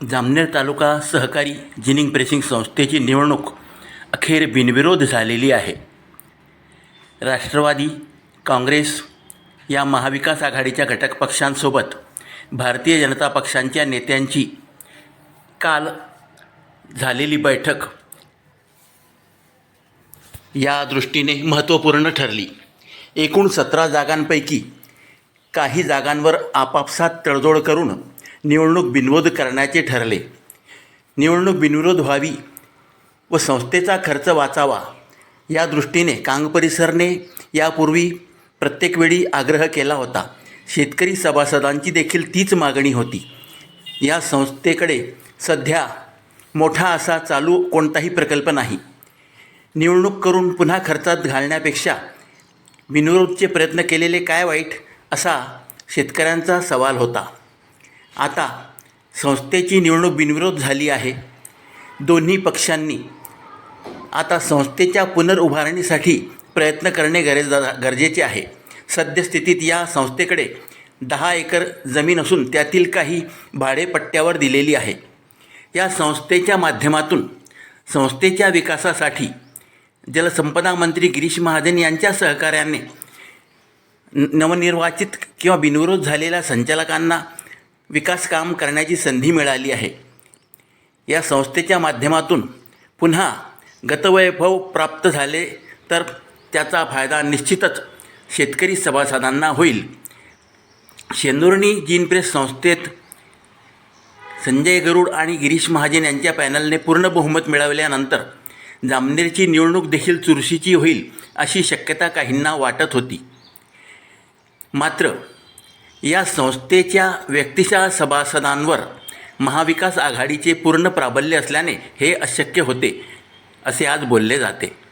जामनेर तालुका सहकारी ginning pressing संस्थेची निवडणूक अखेर बिनविरोध झालेली आहे. राष्ट्रवादी काँग्रेस या महाविकास आघाडीच्या घटक पक्षांसोबत भारतीय जनता पक्षांच्या नेत्यांची काल झालेली बैठक या दृष्टीने महत्त्वपूर्ण ठरली. एकूण सतरा जागांपैकी काही जागांवर आपापसात तडजोड करून निवडणूक बिनविरोध करण्याचे ठरले. निवडणूक बिनविरोध व्हावी व संस्थेचा खर्च वाचावा या दृष्टीने कांग परिसरने यापूर्वी प्रत्येक वेळी आग्रह केला होता. शेतकरी सभासदांची देखील तीच मागणी होती. या संस्थेकडे सध्या मोठा असा चालू कोणताही प्रकल्प नाही. निवडणूक करून पुन्हा खर्चात घालण्यापेक्षा बिनविरोधचे प्रयत्न केलेले काय वाईट असा शेतकऱ्यांचा सवाल होता. आता संस्थेची निवडणूक बिनविरोध झाली आहे. दोन्ही पक्षांनी आता संस्थेच्या पुनर्उभारणीसाठी प्रयत्न करणे गरज गरजेचे आहे. सद्यस्थितीत या संस्थेकडे दहा एकर जमीन असून त्यातील काही भाडेपट्ट्यावर दिलेली आहे. या संस्थेच्या माध्यमातून संस्थेच्या विकासासाठी जलसंपदा मंत्री गिरीश महाजन यांच्या सहकार्याने नवनिर्वाचित किंवा बिनविरोध झालेल्या संचालकांना विकास काम करण्याची संधी मिळाली आहे. या संस्थेच्या माध्यमातून पुन्हा गतवैभव प्राप्त झाले तर त्याचा फायदा निश्चितच शेतकरी सभासदांना होईल. शेंदुर्णी जीन प्रेस संस्थेत संजय गरुड आणि गिरीश महाजन यांच्या पॅनलने पूर्ण बहुमत मिळवल्यानंतर जामनेरची निवडणूक देखील चुरशीची होईल अशी शक्यता काहींना वाटत होती. मात्र या संस्थेच्या व्यक्तिशः सभासदांवर महाविकास आघाडीचे पूर्ण प्राबल्य असल्याने हे अशक्य होते असे आज बोलले जाते.